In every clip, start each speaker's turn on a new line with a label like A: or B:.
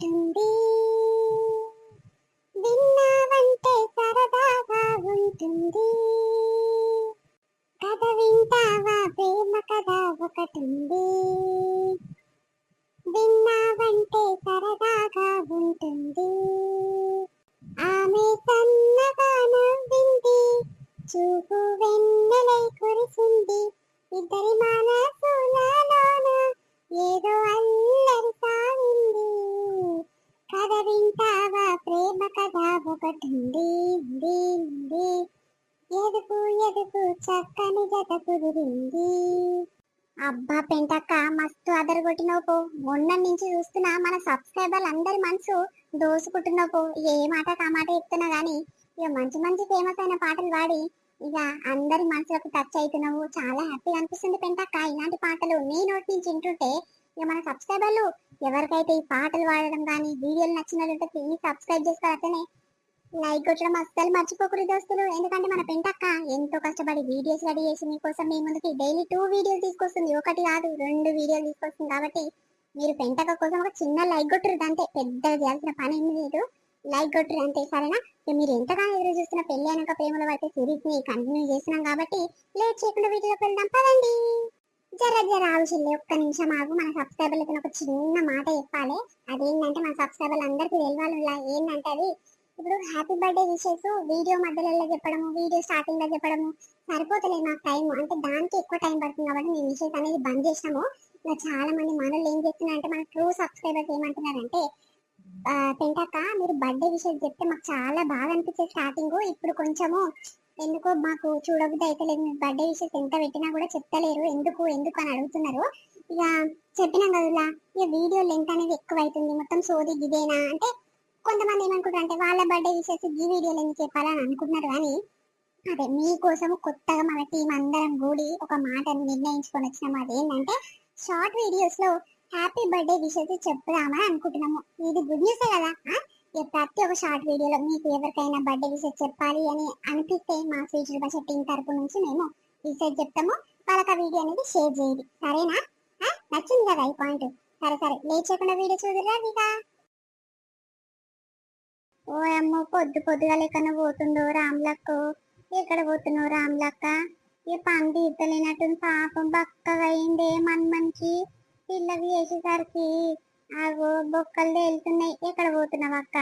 A: and ఎదుగు ఎదుగు చక్కని జత కుదిరింది అబ్బా పెంటక్క మస్తు అదరగొట్టినావు పో. మొన్న నుంచి చూస్తున్నా మన సబ్స్క్రైబర్లు అందరి మనసు దోసుకుంటున్నావు పో. ఏ మాట ఆ మాట చెప్తున్నా గానీ ఇక మంచి మంచి ఫేమస్ అయిన పాటలు పాడి ఇక అందరి మనసులకు టచ్ అవుతున్నావు చాలా హ్యాపీగా అనిపిస్తుంది పెంటక్క. ఇలాంటి పాటలు నీ నోటి నుంచి వింటుంటే ఇక మన సబ్స్క్రైబర్లు ఎవరికైతే ఈ పాటలు పాడడం కానీ వీడియోలు నచ్చినట్లయితే ప్లీజ్ సబ్స్క్రైబ్ చేసుకోవాలి లైక్ కొట్టడం అస్సలు మర్చిపోకూడదు దోస్తులు. ఎందుకంటే మన పెంటక్క ఎంతో కష్టపడి వీడియోస్ రెడీ చేసి మీకోసం మీ ముందుకి డైలీ టూ వీడియోస్ తీసుకొస్తుంది. ఒకటి కాదు రెండు వీడియోలు తీసుకొస్తుంది. కాబట్టి మీరు పెంటక్క కోసం ఒక చిన్న లైక్ కొట్టరు అంతే పెద్దగా చేయాల్సిన పని ఏమి లేదు. లైక్ కొట్టరు అంతే సరేనా? మీరు ఎంతగానో ఎదురు చూస్తున్న పెళ్ళి అయినాక ప్రేమలో పడితే సిరీస్ని కంటిన్యూ చేసినాం కాబట్టి లేట్ చేయకుండా వీటిలోకి వెళ్దాం. పదండి. జర జర ఆవుషిల్లే ఒక్క నిమిషం ఆగు. మన సబ్స్క్రైబర్లకి ఒక చిన్న మాట చెప్పాలి. అదేంటంటే మన సబ్స్క్రైబర్లు అందరికీ తెలియాలి. ఏంటంటే అది ఇప్పుడు హ్యాపీ బర్త్డే విషెస్ వీడియో మధ్యలో చెప్పడము వీడియో స్టార్టింగ్లో చెప్పడము సరిపోతలేదు నాకు టైం అంటే దానికి ఎక్కువ టైం పడుతుంది కాబట్టి మేము విషెస్ అనేది బంద్ చేసినాము. చాలా మంది మనల్ని ఏం చెప్తున్నారంటే మన ట్రూ సబ్స్క్రైబర్స్ ఏమంటున్నారంటే తింటాక మీరు బర్త్డే విషయం చెప్తే మాకు చాలా బాగా అనిపించేది స్టార్టింగ్ ఇప్పుడు కొంచెము ఎందుకో మాకు చూడబుద్ధి అయితే లేదు మీరు బర్త్డే విషయం ఎంత పెట్టినా కూడా చెప్తలేరు. ఎందుకు ఎందుకు అని అడుగుతున్నారు. ఇక చెప్పినాం కదా ఇక వీడియో లెంత్ అనేది ఎక్కువ అవుతుంది మొత్తం సోది ఇదేనా అంటే కొంతమంది ఏమనుకుంటారు అంటే వాళ్ళ బర్త్డే విషయస్ ఈ వీడియోలో ఎందుకు చెప్పాలని అనుకుంటున్నారు కానీ అదే మీకోసం కొత్తగా మన టీం అందరం కూడి ఒక మాటను నిర్ణయించుకొని వచ్చినాము అదేంటంటే షార్ట్ వీడియోస్లో హ్యాపీ బర్త్డే విషయస్ చెప్పుదామని అనుకుంటున్నాము. ఇది గుడ్ న్యూస్ కదా ప్రతి ఒక్క షార్ట్ వీడియోలో మీకు ఎవరికైనా బర్త్డే విషయస్ చెప్పాలి అని అనిపిస్తే మా ఫ్యూచర్ బస్ టీం తరపు నుంచి మేము విషెస్ చెప్తాము. వాళ్ళకి ఆ వీడియో అనేది షేర్ చేయండి. సరేనా? నచ్చింది కదా ఈ పాయింట్ సరే సరే. లేచకుండా వీడియో చూడరా ఇక ఓ అమ్మ పొద్దు పొద్దుగా లెక్కన పోతుందో రామ్లక్కు? ఎక్కడ పోతున్నావు రామ్లక్క? ఈ పని తీర్చలేనట్టు పాపం బక్కగా అయిందే మన్మన్కి. పిల్లవి వేసేసరికి ఆగో బొక్కలు తేలుతున్నాయి. ఎక్కడ పోతున్నావు అక్క?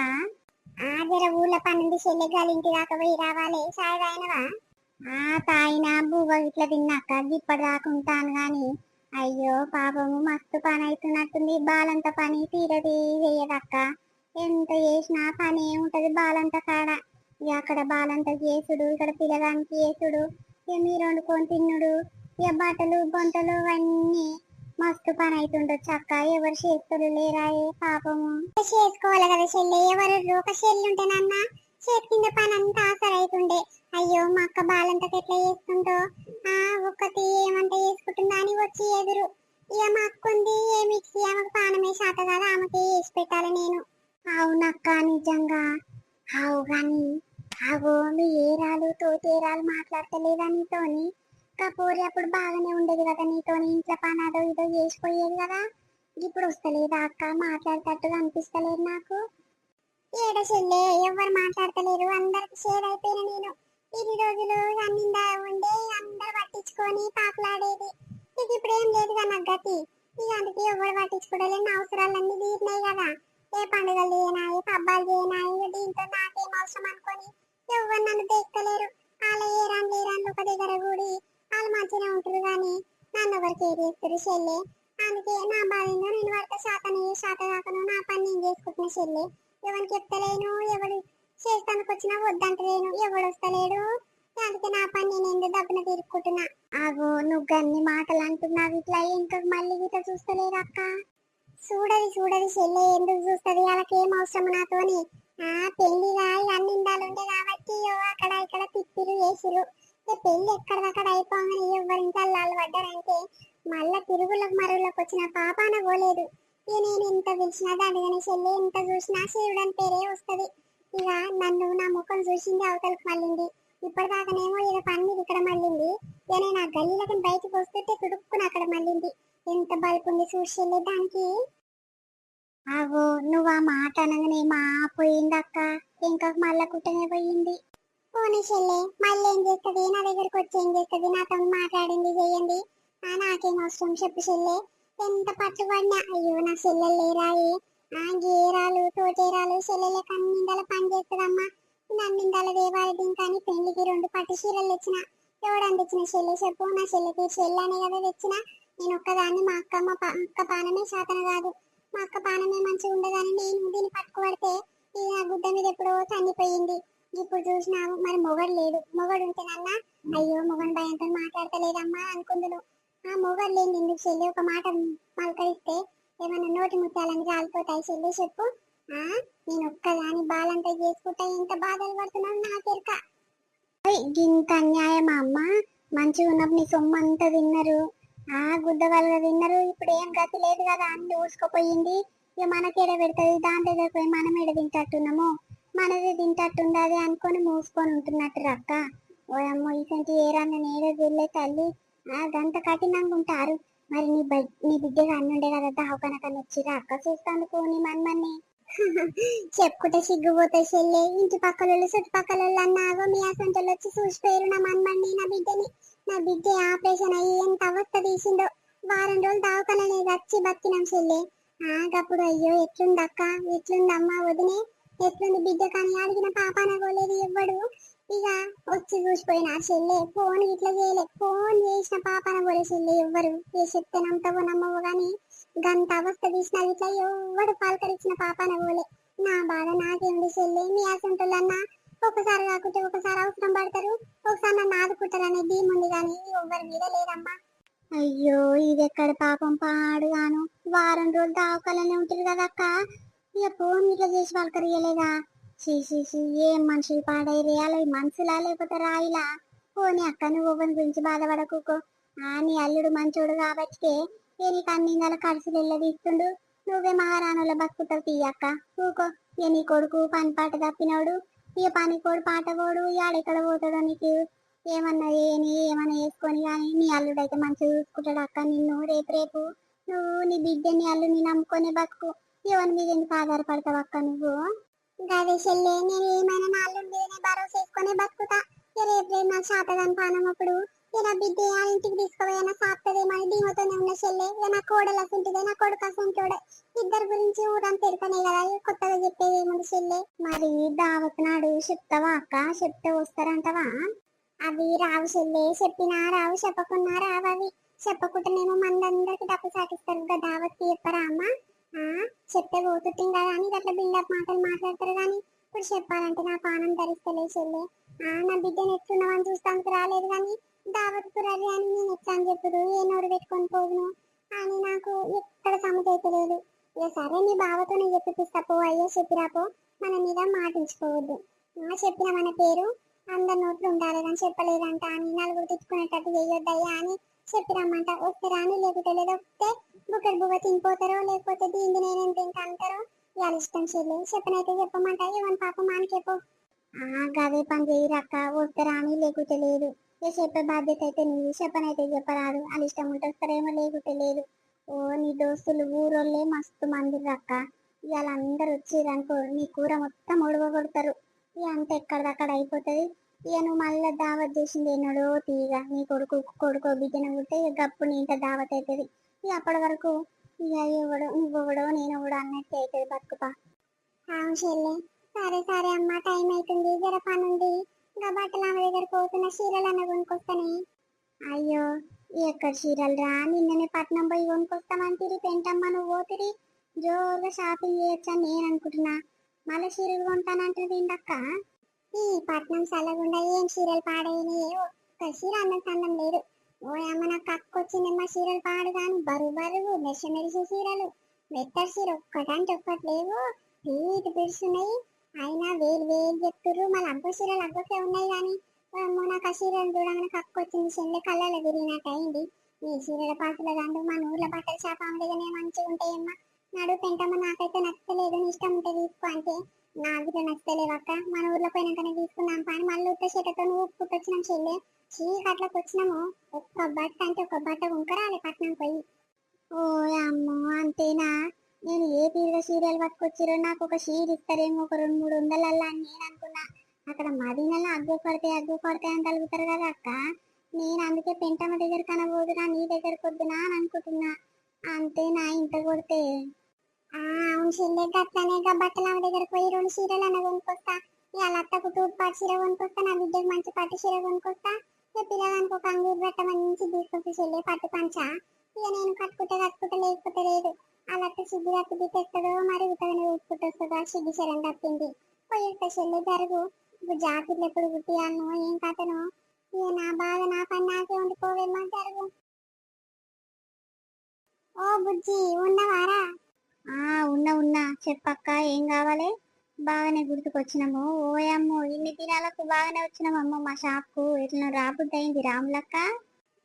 A: ఆ జర ఊళ్ళో పన్నెండు చెల్లెగాలి ఇంటి దాకా పోయి రావాలి. సాయి తాగినవా? ఆ తాయిన బువ్వ ఇట్లా తిన్నాక గిప్పటి దాకుంటాను గాని. అయ్యో పాపము మస్తు పని అవుతున్నట్టుంది బాలంత పని తీరది వేయదక్క ఎంత చేసినా పని ఏముంటది? బాలంత కాడ. ఇక అక్కడ బాలంత చేసుడు ఇక్కడ పిల్లగానికి చేసుడు ఇక మీరు వండుకొని తిన్నుడు ఇక బట్టలు బొంతలు అవన్నీ మస్తు పని అవుతుండొచ్చు అక్క ఎవరు చేస్తుడు లేరాయే పాపము. చేసుకోవాలి కదా చెల్లి ఎవరు ఒక చెల్లి ఉంటేనన్నా చేతి కింద పని అంతా ఆసరైతుండే. అయ్యో మా అక్క బాలంతకు ఎట్లా చేస్తుందో? ఆ ఒక్కటి ఏమంటే చేసుకుంటుందా అని వచ్చి ఎదురు. ఇక మా అక్క ఉంది ఏ మిక్సీ ఆమెకు పానమే శాత కదా ఆమెకి వేసి పెట్టాలి నేను. అవునక్క నిజంగా. అవు గాని అగో మీ ఏరాలు తోతేరాలు మాట్లాడతలేదా నీతోని? కపోరి అప్పుడు బాగానే ఉండేది కదా నీతోని ఇంట్లో పని అదో ఇదో చేసిపోయేది కదా? ఇప్పుడు వస్తలేదా అక్క? మాట్లాడేటట్టుగా అనిపిస్తలేదు నాకు. ఏడ చెల్లే ఎవరు మాట్లాడతలేరు. అందరికి షేర్ అయిపోయిన నేను. ఇన్ని రోజులు అన్నిందా ఉండే అందరు పట్టించుకొని పాకులాడేది. నీకు ఇప్పుడు ఏం లేదు కదా నాకు గతి. ఇక అందుకే ఎవరు పట్టించుకోవడం అవసరాలన్నీ తీరినాయి కదా. ఏ పండుగలు చేయనా ఏ పబ్బాలు చేయనా ఇక దీంతో నాకేం అవసరం అనుకొని ఎవరు నన్ను తెక్కలేరు ఏ ఏరాన్ లేరాన్లు ఒక దగ్గర కూడి వాళ్ళు మంచిగా ఉంటారు కానీ నన్ను ఎవరు కేర్ చేస్తారు చెల్లె? అందుకే నా బాధలో నేను వాడితో శాతన శాత కాకను నా పని నేను చేసుకుంటున్నా చెల్లె. ఎవరికి చెప్తలేను ఎవడు చేస్తానికి వచ్చినా వద్దంటలేను ఎవడు వస్తలేడు. అందుకే నా పని నేను ఎందుకు దబ్బున తీరుకుంటున్నా ఆగో నువ్వు అన్ని మాటలు అంటున్నావు ఇట్లా ఇంకా మళ్ళీ ఇట్లా చూస్తలేరు అక్క చూడది చూడది చెల్లె ఎందుకు చూస్తది? వాళ్ళకేం ఏం అవసరం నాతోని? ఆ పెళ్ళి కాదు అన్ని ఉండే కాబట్టి అక్కడ ఇక్కడ తిప్పిలు వేసిరు పెళ్ళి ఎక్కడిదక్కడ అయిపోగానే ఎవరి ఇంకా అల్లాలు పడ్డారంటే మళ్ళా తిరుగులకు మరుగులకు వచ్చిన పాపాన పోలేదు. ఇక నేను ఎంత పిలిచినా దండగానే చెల్లి ఎంత చూసినా శివుడు అని పేరే వస్తది. ఇక నన్ను నా ముఖం చూసింది అవతలకు మళ్ళింది. ఇప్పటిదాకానేమో ఏదో పని మీద ఇక్కడ మళ్ళింది. ఇక నేను ఆ గల్లీలకి బయటకు వస్తుంటే తుడుక్కుని అక్కడ మళ్ళింది. ఎంత బల్పు ఉంది చూసిలే దానికి. అగో నువ్వు ఆ మాట అనగానే మా పోయిందక్క ఇంకా మళ్ళా కుట్టనే పోయింది. పోనీ చెల్లె మళ్ళీ ఏం చేస్తుంది? నా దగ్గరకు వచ్చి ఏం చేస్తుంది? నాతో మాట్లాడింది చెయ్యండి ఆ నాకేం అవసరం చెప్పు చెల్లె. ఎంత పట్టుబడినా అయ్యో నా చెల్లెలు లేరాయి ఆ గేరాలు తోటేరాలు చెల్లెల కన్నిందల పని చేస్తుందమ్మా. నన్నిందల దేవాలయం కానీ పెళ్ళికి రెండు పట్టు చీరలు తెచ్చిన. ఎవడని తెచ్చిన చెల్లె చెప్పు. నా చెల్లెకి చెల్లె అనే కదా తెచ్చినా. నేను ఒక్కదాన్ని మా అక్క మా అక్క పానమే శాతన కాదు. మా అక్క పానమే మంచిగా ఉండదని నేను దీన్ని పట్టుకుపడితే ఈ ఆ గుడ్డ మీద ఎప్పుడో చనిపోయింది ఇప్పుడు చూసినావు మరి మొగడు లేడు మొగడు ఉంటేనన్నా అయ్యో మొగన్ భయంతో మాట్లాడతలేదమ్మా అనుకుందును ఆ మొగడు లేని ఎందుకు చెల్లి? ఒక మాట పలకరిస్తే ఏమైనా నోటి ముత్యాలని రాలిపోతాయి చెల్లి చెప్పు. ఆ నేను ఒక్కదాని బాలంతా చేసుకుంటా ఎంత బాధలు పడుతున్నావు నాకెరక ఇంత అన్యాయమా అమ్మ? మంచిగా ఉన్నప్పుడు నీ సొమ్ము అంతా తిన్నారు. ఆ గుద్ద వాళ్ళ తిన్నారు. ఇప్పుడు ఏం గతి లేదు కదా అన్ని ఊసుకుపోయింది. ఇక మనకేడ పెడుతుంది? దాని దగ్గర పోయి మనం ఎడ తింటట్టున్నాము? మనది తింటట్టుండదు అనుకొని మూసుకొని ఉంటున్నట్టు రక్క ఓ అమ్మో ఇసంటి ఏరాన్ని నేడే వెళ్ళే తల్లి. ఆ గంట కఠినంగా ఉంటారు. మరి నీ బ నీ బిడ్డగా అన్నుండే కదా దావకనకని వచ్చిరా అక్క చూస్తాను నీ మన్మన్ని చెప్పుకుంటే సిగ్గుపోతే చెల్లె. ఇంటి పక్కల చుట్టుపక్కల అన్నాగో మీ అసంటలు వచ్చి చూసిపోయారు నా మన్మన్ని నా బిడ్డని. నా బిడ్డ ఆపరేషన్ అయ్యి ఎంత అవస్థ తీసిందో. వారం రోజులు దావకాలనే వచ్చి బతికినాం చెల్లి. ఆగప్పుడు అయ్యో ఎట్లుందక్క ఎట్లుందమ్మా వదినే? ఎట్లుంది బిడ్డ కానీ అడిగిన పాపాన పోలేదు ఎవ్వడు. ఇక వచ్చి చూసిపోయిన చెల్లె ఫోన్ ఇట్లా చేయలే. ఫోన్ చేసిన పాపాన పోలే చెల్లె ఎవ్వరు. ఏ చెప్తే నమ్మతావో నమ్మవు కానీ గంత అవస్థ తీసిన ఇట్లా ఎవ్వడు పాల్కరించిన పాపాన పోలే. నా బాధ నాకేంది చెల్లె? మీ అసంటులన్నా ఒకసారి కాకుంటే ఒకసారి అవసరం పడతారు. ఒకసారి నన్ను ఆదుకుంటారనే భీమ్ ఉంది కానీ ఎవ్వరి మీద లేదమ్మా. అయ్యో ఇది ఎక్కడ పాపం పాడుగాను. వారం రోజులు దావకాలనే ఉంటుంది అక్క ఇక ఫోన్ ఇట్లా చేసి వాళ్ళకి రియలేదా చీసీసి ఏం మనుషులు పాడైరేయాలి మనుషులా లేకపోతే రాయిలా? పోనీ అక్క నువ్వు ఒకరి గురించి బాధపడకుకో. ఆ నీ అల్లుడు మంచోడు కాబట్టికే ఏ నీకు అన్ని నెల ఖర్చులు వెళ్ళదీస్తుండు నువ్వే మహారాణుల బతుకుతావు తీయక్క. ఊకో ఏ నీ కొడుకు పని పాట తప్పినోడు. ఇక పని కోడు పాట కోడు ఆడెక్కడ పోతాడో నీకు ఏమన్నా ఏని ఏమన్నా వేసుకొని కానీ నీ అల్లుడు అయితే మంచిగా చూసుకుంటాడు అక్క నిన్ను రేపు రేపు. నువ్వు నీ బిడ్డని అల్లుని నమ్ముకొని బతుకు. ఎవరి మీద ఎందుకు ఆధారపడతావు అక్క నువ్వు? గదే చెల్లె నేను ఏమైనా నా అల్లుడి మీదనే భరోసా బతుకుతా. రేపు రేపు నాకు శాతగాని పానం అప్పుడు. నా బిడ్డ ఆ ఇంటికి తీసుకుపోయినా సాపుతుందేమని దీమతోనే ఉన్న చెల్లె ఇక నా కోడలు అసంటిదే నా కొడుకు అసంటోడే ఇద్దరు గురించి ఊరంతా తిడతానే కదా కొత్తగా చెప్పేది ఏముంది చెల్లె? మరి దావత్ నాడు చెప్తావా అక్క? చెప్తే వస్తారంటవా? అవి రావు చెల్లె చెప్పినా రావు చెప్పకున్నా రావు అవి. చెప్పకుండానేమో మందందరికి డబ్బు సాటిస్తారు కదా దావత్ చెప్పరా అమ్మ? చెప్తే పోతుంటాం కదా అని అట్లా బిల్డప్ మాటలు మాట్లాడతారు కానీ ఇప్పుడు చెప్పాలంటే నా పానం ధరిస్తలే చెల్లె. నా బిడ్డను ఎట్లున్నావని చూస్తానికి రాలేదు కానీ దావత్ కుర్రది అని నేను ఎట్లా అని చెప్పుడు ఏ నోరు పెట్టుకొని పోదును అని నాకు ఎక్కడ సమ్మతి అయితే లేదు ఇక సరే నీ బావతోనే చెప్పిస్తా పో అయ్యో చెప్పిరాపో మన మీద మాటించుకోవద్దు. ఆ చెప్పిన మన పేరు అందరి నోట్లు ఉండాలి కానీ చెప్పలేదంట అని నలుగురు తిట్టుకునేటట్టు చేయొద్దయ్యా అని చెప్పిరమ్మంట. వస్తే రాని లేకపోతే లేదొస్తే బుక్కడి బువ్వ తినిపోతారో లేకపోతే దీన్ని నేనేం తింటా అంటారో ఇవాళ ఇష్టం చెల్లి చెప్పనైతే చెప్పమంట ఏమని పాపం మానికేపో ఆ గదే పని చేయరక్క వస్తే రాని లేకపోతే లేదు. ఇక చెప్పే బాధ్యత అయితే నీది చెప్పనైతే చెప్పరాదు. అని ఇష్టం ఉంటుంది ప్రేమ లేకుంటే లేదు. ఓ నీ దోస్తులు ఊరోళ్ళే మస్తు మంది రక్క ఇవాళ అందరు వచ్చిరనుకో నీ కూర మొత్తం ఉడవగొడతారు. ఇక అంత ఎక్కడిదక్కడ అయిపోతుంది. ఇక నువ్వు మళ్ళీ దావత్ చేసింది ఎన్నడో తీగ. నీ కొడుకు కొడుకో బిడ్డను పుడితే ఇక గప్పుడు నీ ఇంత దావత్ అవుతుంది ఇక అప్పటి వరకు ఇక ఎవడో నువ్వెవడో నేను ఎవడో అన్నట్టు అవుతుంది బతుకుతా. అవును చెల్లి. సరే సరే అమ్మ. దగ్గర పోతున్న చీరలు కొనుక్కొస్తానే? అయ్యో ఎక్కడ చీరలు రా నిన్ననే పట్నం పోయి కొనుక్కొస్తామంటిరి పెంటమ్మ నువ్వు పోతిరి జోరుగా షాపింగ్ చేయొచ్చు నేను అనుకుంటున్నా. మళ్ళీ చీరలు కొంటానంటుంది అక్క ఈ పట్నం చల్లగుండా ఏం చీరలు పాడైనాయి? ఒక్క చీర అన్న సందం లేదు. ఓ అమ్మ నాకు అక్క వచ్చిందమ్మ చీరలు పాడు కానీ బరువు బరువు మెరిస మెరిసే చీరలు. మెత్తడి చీర ఒక్కటంటే ఒక్కటి లేవు? పీటు పిడుస్తున్నాయి అయినా వేలు వేలు చెప్తుర్రు మళ్ళీ అగ్గ చీరలు అగ్గకే ఉన్నాయి కానీ నాకు ఆ చీరలు చూడగానే కక్కు వచ్చింది చెల్లె కళ్ళలో తిరిగినట్టు అయింది. ఈ చీరల పాటలు కాదు మన ఊర్లో బట్టల షాప్ ఆమె మంచిగా ఉంటాయమ్మా. నడు పెంటమ్మ నాకైతే నచ్చలేదు. నీ ఇష్టం ఉంటే తీసుకో అంటే నాకు ఇట్లా నచ్చలేవు అక్క. మన ఊర్లో పోయినాకనే తీసుకున్నాం పని. మళ్ళీ ఉత్త చేతతో నువ్వు పుట్టొచ్చినాం చెల్లె. చీకట్లకు వచ్చినాము ఒక్క బట్ట అంటే ఒక బట్ట ఉంకరాలి పట్నం పోయి. ఓ అమ్మో అంతేనా? నేను ఏ తీరుగా సీరియల్ పట్టుకొచ్చిరో నాకు ఒక షీర్ ఇస్తారేమో. ఒక రెండు మూడు వందలల్లా అని నేను అనుకున్నా. అక్కడ మదీనలో అగ్గు కొడితే అగ్గు కొడితే అని తలుగుతారు కదా అక్క. నేను అందుకే పెంటమ్మ దగ్గర కనబోదునా నీ దగ్గరకు వద్దునా అని అనుకుంటున్నా. అంతే నా ఇంత కొడితే. ఆ అవును చెల్లె అట్లానే బట్టలు ఆమె దగ్గర పోయి రెండు చీరలు అన్న కొనుక్కొస్తా. ఇవాళ అత్తకు తూర్పాటు చీర కొనుక్కొస్తా నా బిడ్డకు మంచి పట్టు చీర కొనుక్కొస్తా. ఇక పిల్లగానికి ఒక అంగూరు బట్ట మంచి తీసుకొచ్చి చెల్లె పట్టు పంచ. ఇక నేను కట్టుకుంటే కట్టుకుంటే లేకపోతే లేదు. అలా సిగ్గు కట్టి తెస్తుందో మరి ఉత్తగానే ఊపుకుంటొస్తుందో సిగ్గు శరం తప్పింది. పోయి చెల్లె జరుగు. జాకెట్లు ఎప్పుడు కుట్టియాలను ఏం కథను? ఇక నా బాధ నా పని నాకే ఉండిపోవేమో జరుగు ఓ బుజ్జి ఉన్నవారా? ఆ ఉన్నా ఉన్నా. చెప్పక్క ఏం కావాలి? బాగానే గుర్తుకొచ్చినాము. ఓయమ్మో ఇన్ని దినాలకు బాగానే వచ్చినామమ్మో మా షాప్కు ఇట్లా రాబుద్దయింది? రాములక్క?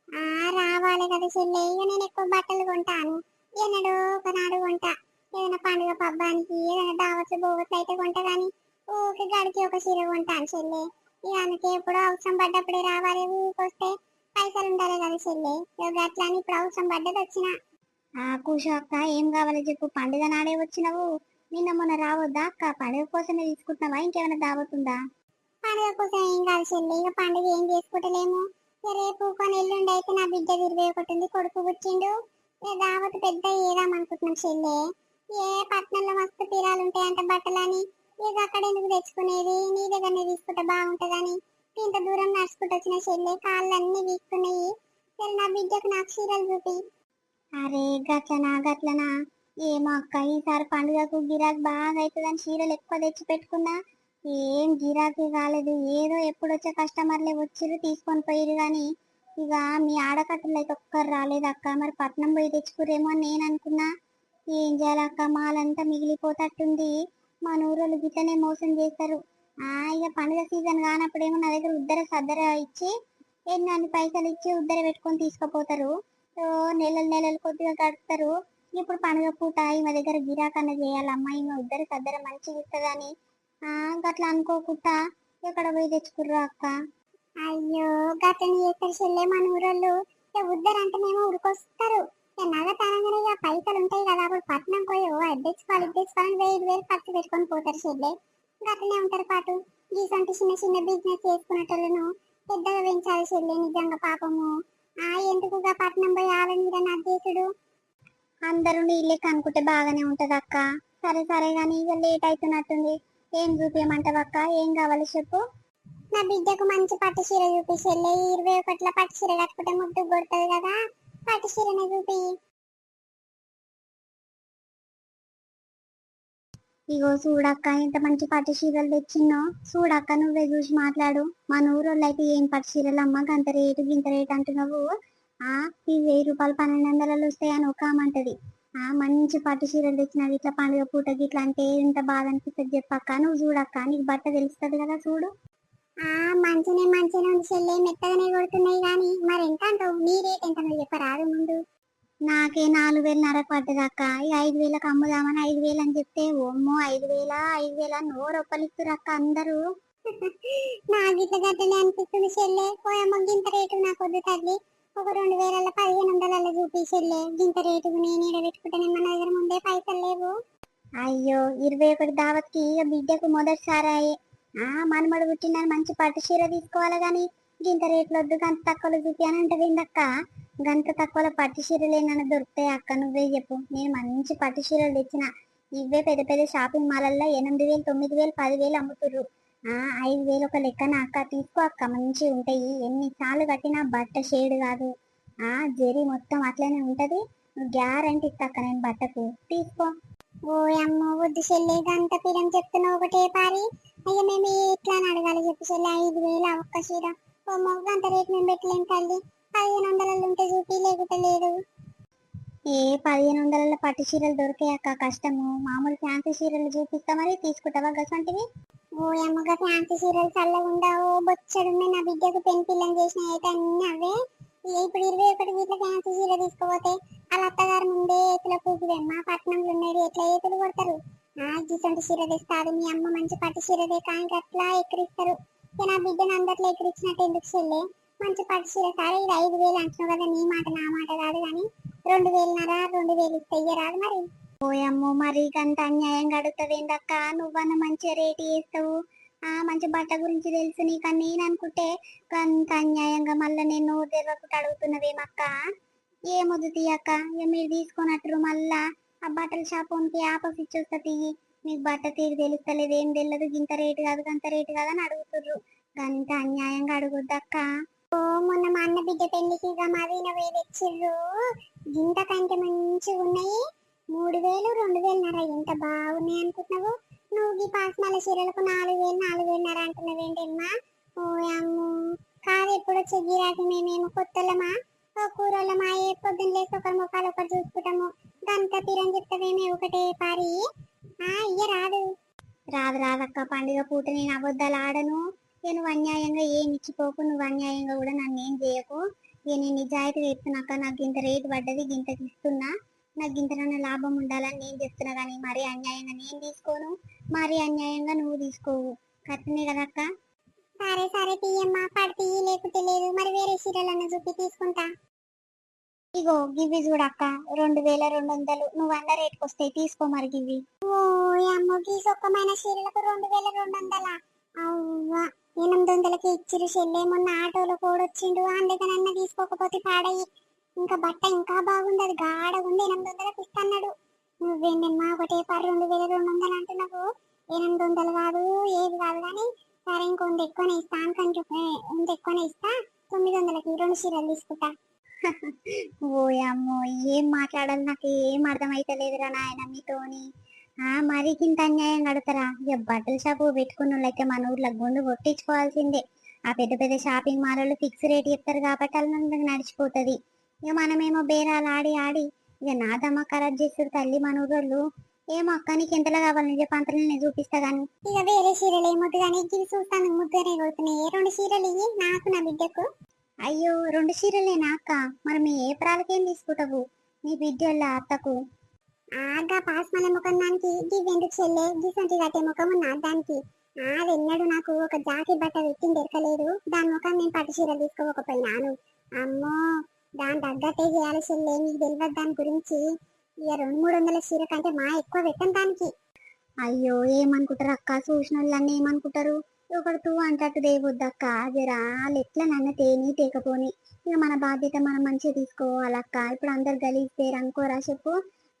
A: ఆ రావాలి కదా చెల్లె. ఇక నేను ఎక్కువ బట్టలు కొంటాను. ఏనాడు ఒకనాడు కొంటా. ఏదైనా పండుగ పబ్బానికి ఏదైనా దావట్లు బోవట్లు అయితే కొంటా కానీ ఊరికి గడికి ఒక చీర కొంటాను చెల్లె. ఇక అందుకే ఎప్పుడో అవసరం పడ్డప్పుడే రావాలి ఊరికొస్తే పైసలు ఉండాలి కదా చెల్లె. ఇక అట్లా అని ఇప్పుడు అవసరం పడ్డది వచ్చిన. ఆ కూషో అక్క ఏం కావాలి చెప్పు. పండుగ నాడే వచ్చినావు. నిన్న మొన్న రావద్దా అక్క? పండుగ కోసమే తీసుకుంటున్నావా? ఇంకేమైనా దావతుందా? పండుగ కోసం ఏం కాదు చెల్లి. ఇక పండుగ ఏం చేసుకుంటలేము. రేపు కొని ఎల్లుండి అయితే నా బిడ్డ ఇరవై ఒకటి ఉంది. కొడుకు పుట్టిండు. దావత్ పెద్ద ఏదాం అనుకుంటున్నాం చెల్లి. ఏ పట్నంలో మస్తు తీరాలు ఉంటాయంట బట్టలని. ఇక అక్కడ ఎందుకు తెచ్చుకునేది? నీ దగ్గరనే తీసుకుంటే బాగుంటుందని. ఇంత దూరం నడుచుకుంటూ వచ్చిన చెల్లె కాళ్ళు అన్ని వీక్కున్నాయి. సరే నా బిడ్డకు నాకు చీరలు చూపి. అరే గట్లనా గట్లనా? ఏమో అక్క ఈసారి పండుగకు గిరాక్ బాగా అవుతుందని చీరలు ఎక్కువ తెచ్చి పెట్టుకున్నా. ఏం గిరాకీ కాలేదు. ఏదో ఎప్పుడు వచ్చే కస్టమర్లే వచ్చిర్రు తీసుకొని పోయిరు కానీ ఇక మీ ఆడకట్టలు అయితే ఒక్కరు రాలేదు అక్క. మరి పట్నం పోయి తెచ్చుకురేమో అని నేను అనుకున్నా. ఏం చేయాలక్క మాలంతా మిగిలిపోతట్టుంది. మా నూరోళ్ళు గిట్లనే మోసం చేస్తారు ఆ ఇక పండుగ సీజన్ కానప్పుడేమో నా దగ్గర ఉద్దర సద్దర ఇచ్చి ఎన్ని పైసలు ఇచ్చి ఉద్దర పెట్టుకొని తీసుకుపోతారు. సో నెలలు నెలలు కొద్దిగా గడుపుతారు ఇప్పుడు పండుగ పూట ఈమె దగ్గర గిరాకన్న చేయాలమ్మా ఈమె ఉద్దర సద్దర మంచిగా ఇస్తుందని. అట్లా గట్లా అనుకోకుండా ఎక్కడ పోయి తెచ్చుకుర్రు అక్క? అయ్యో గట్లని చేస్తారు చెల్లె మన ఊరోళ్ళు ఉద్దరు అంటేనేమో ఉరికొస్తారు నగ తరంగానే ఇక పైసలు ఉంటాయి కదా అప్పుడు పట్నం పోయి ఓ అది తెచ్చుకోవాలి వేరు తెచ్చుకోవాలని వేలు ఖర్చు పెట్టుకొని పోతారు చెల్లె గట్లనే ఉంటారు పాటు. గీసంటి చిన్న చిన్న బిజినెస్ చేసుకునేటోళ్ళను పెద్దగా పెంచాలి చెల్లె నిజంగా పాపము. ఆ ఎందుకుగా పట్నం పోయి ఆలని మీద నద్దేశుడు అందరూ నీళ్ళకి అనుకుంటే బాగానే ఉంటది అక్క. సరే సరే కానీ ఇక లేట్ అవుతున్నట్టుంది ఏం చూపించమంటావు అక్క? ఏం కావాలి చెప్పు. నా బిడ్డకు మంచి పట్టు చీర చూపించెళ్ళే ఇరవై ఒకట్ల పట్టు చీర కట్టుకుంటే ముద్దు కొడుతుంది కదా. పట్టు చీరనే చూపి ఇగో చూడక్క ఎంత మంచి పట్టు చీరలు తెచ్చిన్నో. చూడక్క నువ్వే చూసి మాట్లాడు. మన ఊరోళ్ళు అయితే ఏం పట్టు చీరలు అమ్మ గంత రేటు గింత రేటు అంటున్నావు. ఆ ఈ వెయ్యి రూపాయలు పన్నెండు వందలలో వస్తాయని ఒక ఆమంటది ఆ మంచి పట్టు చీరలు తెచ్చినవి ఇట్లా పండుగ పూట గిట్లా అంటే ఎంత బాధ అనిపిస్తుంది చెప్పక్క. నువ్వు చూడక్క నీకు బట్ట తెలుస్తుంది కదా చూడు. మంచినే మంచినే ఉంది చెల్లె మెత్తగానే కొడుతున్నాయి కానీ మరి ఎంత అంటావు నీ రేట్ ఎంత నువ్వు చెప్పరాదు ముందు. నాకే నాలుగు వేలు నరకు పడ్డది అక్క. ఐదు వేలకు అమ్ముదామని ఐదు వేలు అని చెప్తే ఓమ్మో ఐదు వేల ఐదు వేల నోరు ఒప్పలిస్తురు అక్క అందరూ. నాకు ఇట్లా గట్టలే అనిపిస్తుంది చెల్లె. పోయమ్మ గింత రేటు నాకు వద్దు తల్లి. ఒక రెండు వేల పదిహేను వందల చూపి చెల్లె. గింత రేటు నేను ఈడ పెట్టుకుంటాను మన దగ్గర ముందే పైసలు లేవు. అయ్యో ఇరవై ఒకటి దావత్కి ఇక బిడ్డకు మొదటిసారి ఆ మనమడు పుట్టిన మంచి పట్టు చీర తీసుకోవాలి గాని గింత రేట్లు వద్దు గంత తక్కువలో చూపి అని అంటే అక్క? గంత తక్కువలో పట్టు చీరలు ఏమైనా దొరుకుతాయి అక్క? నువ్వే చెప్పు. నేను మంచి పట్టు చీరలు తెచ్చిన ఇవే పెద్ద పెద్ద షాపింగ్ మాలల్లో ఎనిమిది వేలు తొమ్మిది వేలు పదివేలు అమ్ముతుర్రు. ఆ ఐదు వేలు ఒక లెక్కన అక్క. తీసుకో అక్క మంచిగా ఉంటాయి. ఎన్నిసార్లు కట్టినా బట్ట షేడ్ కాదు. ఆ జెరీ మొత్తం అట్లనే ఉంటది. గ్యారంటీ ఇస్తాక నేను బట్టకు. తీసుకో. ఓ అమ్మ వద్దు చెల్లి గంట పీరం చెప్తున్నావు ఒకటే పారి. అయ్యో మేము ఎట్లా అని అడగాలి చెప్పి చెల్లి. ఐదు వేలు ఒక్క చీర. ఓ మొగ్గ అంత రేట్ మేము పెట్టలేం తల్లి. పదిహేను వందలలో ఉంటే చూపి లేకుంటే లేదు. ఏ పదిహేను వందల పట్టు చీరలు దొరికాయక్క కష్టము. మామూలు ఫ్యాన్సీ చీరలు చూపిస్తా మరి. తీసుకుంటావా గసంటివి ఓ అమ్మగా ఫ్యాన్సీ చీరలు చల్లగా ఉండవు. బొచ్చడున్నాయి నా బిడ్డకు పెన్ పిల్లని చేసిన అయితే అన్ని అవే. ఇప్పుడు ఇరవై ఒకటి వీటిలో ఫ్యాన్సీ చీర తీసుకోపోతే వాళ్ళ అత్తగారు ముందే ఎత్తుల కూకుదమ్మా పట్నంలో ఉన్నది ఎట్లా ఎత్తులు కొడతారు? గిసంటి చీర తెస్తారు మీ అమ్మ మంచి పట్టు చీర కానీ అట్లా ఎక్కిరిస్తారు? నా బిడ్డను అందట్లో ఎక్కిరించినట్టు ఎందుకు చెల్లే? మంచి పట్టు చీర సరే ఇది ఐదు వేలు అంటున్నావు కదా నీ మాట నా మాట కాదు కానీ రెండు వేలున్నర రెండు వేలు ఇస్తే రాదు మరి. ఓయమ్మో మరి గంత అన్యాయం గడుగుతావేందక్క నువ్వన్న మంచిగా రేటు వేస్తావు ఆ మంచి బట్ట గురించి తెలుసు నీకు నేను అనుకుంటే గంత అన్యాయంగా మళ్ళీ నేను నోరు తెరవకుండా అడుగుతున్నవేమక్క ఏమొద్దు తీయక్క? ఇక మీరు తీసుకున్నట్టు మళ్ళా ఆ బట్టల షాప్ ఉంటే ఆపోజిట్ చూస్తా తీయి మీకు బట్ట తీరు తెలుస్తలేదు ఏం తెలియదు గింత రేటు కాదు అంత రేటు కాదు అని అడుగుతుర్రు. గంత అన్యాయంగా అడుగుద్దక్క ఓ మొన్న మా అన్న బిడ్డ పెళ్ళికి మదీన వేలు తెచ్చిర్రు. గింత కంటే మంచిగా ఉన్నాయి. మూడు వేలు రెండు వేలున్నర ఎంత బాగున్నాయి అనుకుంటున్నావు? నువ్వు ఈ పాసమాల చీరలకు నాలుగు వేలు నాలుగు వేలున్నర అంటున్నావేంటమ్మా ఓ అమ్ము. కాదు ఎప్పుడు వచ్చే రాసి మేమేమో కొత్తలమా ఓ కూరలమా ఏ పొద్దున్న లేసి ఒకరి ముఖాలు ఒకరు చూసుకుంటాము. గంత తీరని చెప్తావేమే ఒకటే పారి. ఆ ఇయ్య రాదు. రాదు రాదక్క పండుగ పూట నేను అబద్ధాలు ఆడను. నేను నువ్వు అన్యాయంగా ఏమి ఇచ్చిపోకు నువ్వు అన్యాయంగా కూడా నన్ను ఏం చేయకు. నేను నిజాయితీగా చెప్తున్నాక నాకు ఇంత రేటు పడ్డది గింతకి ఇస్తున్నా. నాకు ఇంతనన్న లాభం ఉండాలని నేను చెప్తున్నా కానీ మరీ అన్యాయంగా నేను తీసుకోను. మరీ అన్యాయంగా నువ్వు తీసుకోవు. కరెక్ట్నే కదక్క సరే సరే తీయమ్మా పడితే లేకపోతే లేదు. మరి వేరే చీరలన్న చూపి తీసుకుంటా. ఇగో గివి చూడక్క రెండు వేల రెండు వందలు. నువ్వు అన్న రేట్కి వస్తాయి తీసుకో మరి గివి ఓ అమ్మో గీ సొక్కమైన చీరలకు రెండు వేల రెండు వందలా? అవ్వా ఎనిమిది వందలకి ఇచ్చిరు చెల్లె. మొన్న ఆటోలో కూడా వచ్చిండు అందుకనన్నా తీసుకోకపోతే పాడయి ఇంకా బట్ట ఇంకా బాగుండదు. అది గాఢ ఉంది ఎనిమిది వందలకు ఇస్తన్నాడు నువ్వేందమ్మా ఒకటే పర్ రెండు వేల రెండు వందలు అంటున్నావు? ఎనిమిది వందలు కాదు ఏది కాదు కానీ సరే ఇంకొంది ఎక్కువనే ఇస్తా. అనుకంటే ఇంత ఎక్కువనే ఇస్తా. తొమ్మిది వందలకి రెండు చీరలు తీసుకుంటా. ఓయమ్మో ఏం మాట్లాడాలి? నాకు ఏం అర్థమైతలేదురా నాయన మీతోని. ఆ మరి ఇంత అన్యాయం కడతారా ఇక బట్టల షాపు పెట్టుకున్న వాళ్ళైతే మన ఊర్లో గుండు కొట్టించుకోవాల్సిందే. ఆ పెద్ద పెద్ద షాపింగ్ మాల్ వాళ్ళు ఫిక్స్ రేట్ చెప్తారు కాబట్టి వాళ్ళందరికి నడిచిపోతుంది. ఇక మనమేమో బేరాలు ఆడి ఆడి ఇక నా దమ్మ ఖరాబ్ చేస్తారు తల్లి మన ఊరోళ్ళు ఏమో అక్క నీకు ఎంతలా కావాలని చెప్పి అంతలో నేను చూపిస్తా గానీ. ఇక వేరే చీరలు ఏమొద్దు కానీ ఇది చూస్తాను ముద్దనే కొడుతున్నాయి. రెండు చీరలు ఇవి నాకు నా బిడ్డకు. అయ్యో రెండు చీరలేనా అక్క? మరి మీ ఏ ప్రాలకేం తీసుకుంటావు నీ బిడ్డోళ్ళ అత్తకు? ఆగా పాస్ మన ముఖం దానికి ఎందుకు చెల్లే గిసంటి కట్టే ముఖం నా దానికి. ఆ వెన్నడు నాకు ఒక జాకి బట్ట పెట్టింది దొరకలేదు దాని ముఖం నేను పట్టు చీరలు తీసుకోకపోయినాను. అమ్మో దాని తగ్గట్టే చేయాలి చెల్లే నీకు తెలియదు దాని గురించి. ఇక రెండు మూడు వందల చీర కంటే మా ఎక్కువ పెట్టను దానికి. అయ్యో ఏమనుకుంటారు అక్క? చూసిన వాళ్ళన్నీ ఏమనుకుంటారు? ఒకడు తూ అంటట్టు దేవద్దక్క జరా వాళ్ళు ఎట్లా నన్ను తేని తేకపోని? ఇక మన బాధ్యత మనం మంచిగా తీసుకోవాలక్క ఇప్పుడు అందరు గలీజ్ అనుకోరా చెప్పు.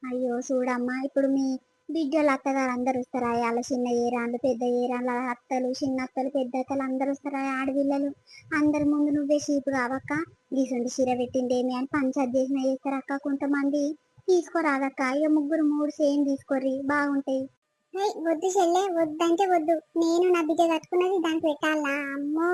A: అయ్యో చూడమ్మా ఇప్పుడు మీ బిడ్డలు అత్తగారు అందరు వస్తారా? వాళ్ళ చిన్న ఏరాళ్ళు పెద్ద ఏరాళ్ళ అత్తలు చిన్న అత్తలు పెద్ద అత్తలు అందరు వస్తారా? ఆడపిల్లలు అందరి ముందు నువ్వే చీపు కావక్క? గీసుండి చీర పెట్టిండేమి అని పంచాయత్ చేసిన చేస్తారక్క కొంతమంది. తీసుకోరాదక్క ఇక ముగ్గురు మూడు సేమ్ తీసుకోర్రి బాగుంటాయి. వద్దు చెల్లె వద్దంటే వద్దు. నేను నా బిడ్డ కట్టుకున్నది దానికి పెట్టాలా? అమ్మో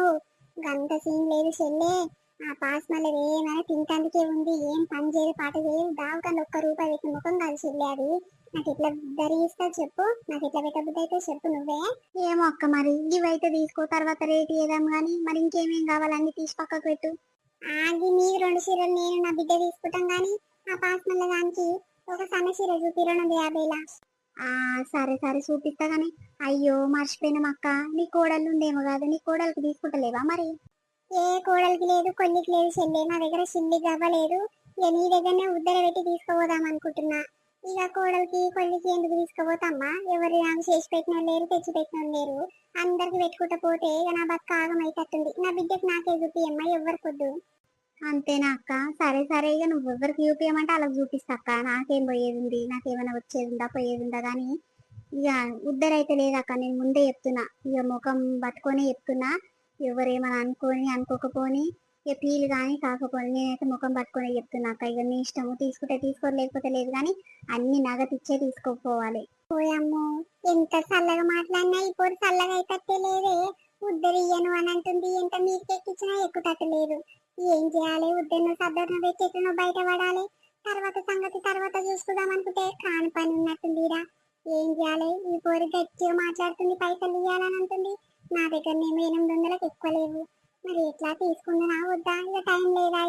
A: గంత సీన్ లేదు చెల్లె. ఆ పాస్ మళ్ళీ ఏమైనా తింటానికే ఉంది. ఏం పని చేయదు పాట చేయదు. దావకాన్ని ఒక్క రూపాయి పెట్టిన ముఖం కాదు చెల్లె అది. నాకు ఎట్లా ధరిస్తా చెప్పు. నాకు ఎట్లా పెట్టబుద్ధి అయితే చెప్పు నువ్వే. ఏమో అక్క మరి. ఇవైతే తీసుకో తర్వాత రేట్ ఏదాం గానీ. మరి ఇంకేమేం కావాలన్నీ తీసి పక్కకు పెట్టు. ఆగి మీ రెండు చీరలు నేను నా బిడ్డ తీసుకుంటాం గానీ ఆ పాస్ మళ్ళీ దానికి ఒక సన్న చీర చూపి రెండు యాభైలా? సరే సరే చూపిస్తా గానీ అయ్యో మర్చిపోయినాం అక్క. నీ కోడలు ఉందేమో కాదు నీ కోడలికి తీసుకుంటలేవా మరి? ఏ కోడలికి లేదు కొల్లికి లేదు చెల్లె. నా దగ్గర చిల్లి గవ్వలేదు ఇక నీ దగ్గరనే ఉద్దర పెట్టి తీసుకుపోదాం అనుకుంటున్నా. ఇక కోడలికి కొల్లికి ఎందుకు తీసుకుపోతామ్మా? ఎవరు నాకు చేసి పెట్టిన వాళ్ళు లేరు తెచ్చి పెట్టిన లేరు. అందరికి పెట్టుకుంటా పోతే ఇక నా బతుక ఆగమైతట్టుంది. నా బిడ్డకి నాకే చూపియమ్మా ఎవరికి వద్దు అంతేనా అక్క సరే సరే ఇక నువ్వు ఎవరికి చూపించమంటే అలా చూపిస్తా అక్క నాకేం పోయేది ఉంది నాకేమైనా వచ్చేది ఉందా పోయేది ఉందా కానీ ఇక ఉద్దరైతే లేదక్క నేను ముందే చెప్తున్నా. ఇక ముఖం పట్టుకొని చెప్తున్నా. ఎవరేమని అనుకొని అనుకోకపోని ఇక పీలు కానీ కాకపోని నేనైతే ముఖం పట్టుకొని చెప్తున్నా అక్క ఇక నీ ఇష్టము తీసుకుంటే తీసుకోరు లేకపోతే లేదు కానీ అన్ని నగతిచ్చే తీసుకోపోవాలి. పోయమ్మో ఎంత చల్లగా మాట్లాడినా ఇప్పుడు చల్లగా అయితే లేదే. ఉద్దరియ్యను అని అంటుంది ఎంత మీదకి ఎక్కించినా ఎక్కుతట్టు లేదు. ఏం చేయాలి? ఉద్దెను సద్దరణ పెట్టేట్టు బయట పడాలి. తర్వాత సంగతి తర్వాత చూసుకుందాం అనుకుంటే కాని పని ఉన్నట్టుందిరా. ఏం చేయాలి? ఈ పోరు గట్టిగా మాట్లాడుతుంది పైసలు ఇవ్వాలని అంటుంది. నా దగ్గర నేను ఎనిమిది వందలకు ఎక్కువ లేవు. మరి ఎట్లా తీసుకుందా వద్దా? ఇక టైం లేదా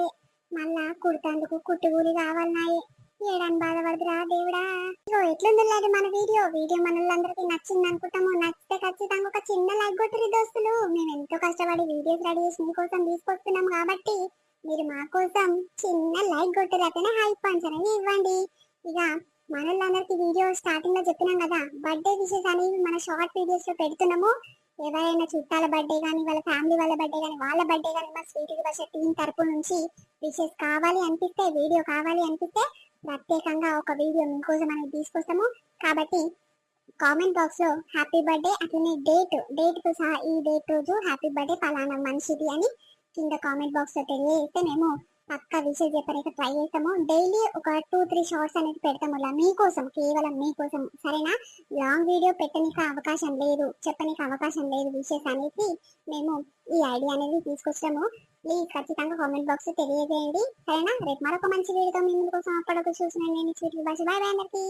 A: మళ్ళా కుడుతందుకు కుట్టుకూలి కావాలన్నాయి ఏడని బాధపడదురా దేవుడా? ఇగో ఎట్లుంది లేదు మన వీడియో? వీడియో మనలందరికీ నచ్చింది అనుకుంటాము. నచ్చితే ఖచ్చితంగా ఒక చిన్న లైక్ కొట్టురి దోస్తులు. మేము ఎంతో కష్టపడి వీడియోస్ రెడీ చేసి మీకోసం తీసుకొస్తున్నాం కాబట్టి మీరు మా కోసం చిన్న లైక్ కొట్టురు అతనే హైప్ పంచనని ఇవ్వండి. ఇక మనోళ్ళందరికి వీడియో స్టార్టింగ్లో చెప్పినాం కదా బర్త్డే విషెస్ అనేవి మన షార్ట్ వీడియోస్లో పెడుతున్నాము. ఎవరైనా చుట్టాల బర్త్డే కానీ వాళ్ళ ఫ్యామిలీ వాళ్ళ బర్త్డే కానీ వాళ్ళ బర్త్డే కానీ మా స్వీట్ భాష టీం తరపు నుంచి విషెస్ కావాలి అనిపిస్తే వీడియో కావాలి అనిపిస్తే ప్రత్యేకంగా ఒక వీడియో మీకోసం అనేది తీసుకొస్తాము. కాబట్టి కామెంట్ బాక్స్లో హ్యాపీ బర్త్డే అట్లనే డేట్ డేట్తో సహా ఈ డేట్ రోజు హ్యాపీ బర్త్డే పలానా మనిషిది అని కింద కామెంట్ బాక్స్లో తెలియజేస్తే మేము పక్క విషయం చెప్పడానికి ట్రై చేస్తాము. డైలీ ఒక టూ త్రీ షార్ట్స్ అనేది పెడతాము ఇలా మీకోసం కేవలం మీకోసం సరేనా? లాంగ్ వీడియో పెట్టడానికి అవకాశం లేదు చెప్పడానికి అవకాశం లేదు విషయస్ అనేది మేము ఈ ఐడియా అనేది తీసుకొచ్చాము ప్లీజ్ ఖచ్చితంగా కామెంట్ బాక్స్ తెలియజేయండి. సరేనా? రేపు మరొక మంచి వీడియోతో మీ ముందు కోసం అప్పటికి చూసిన నేను స్వీట్ బాయ్ బాయ్ అందరికీ.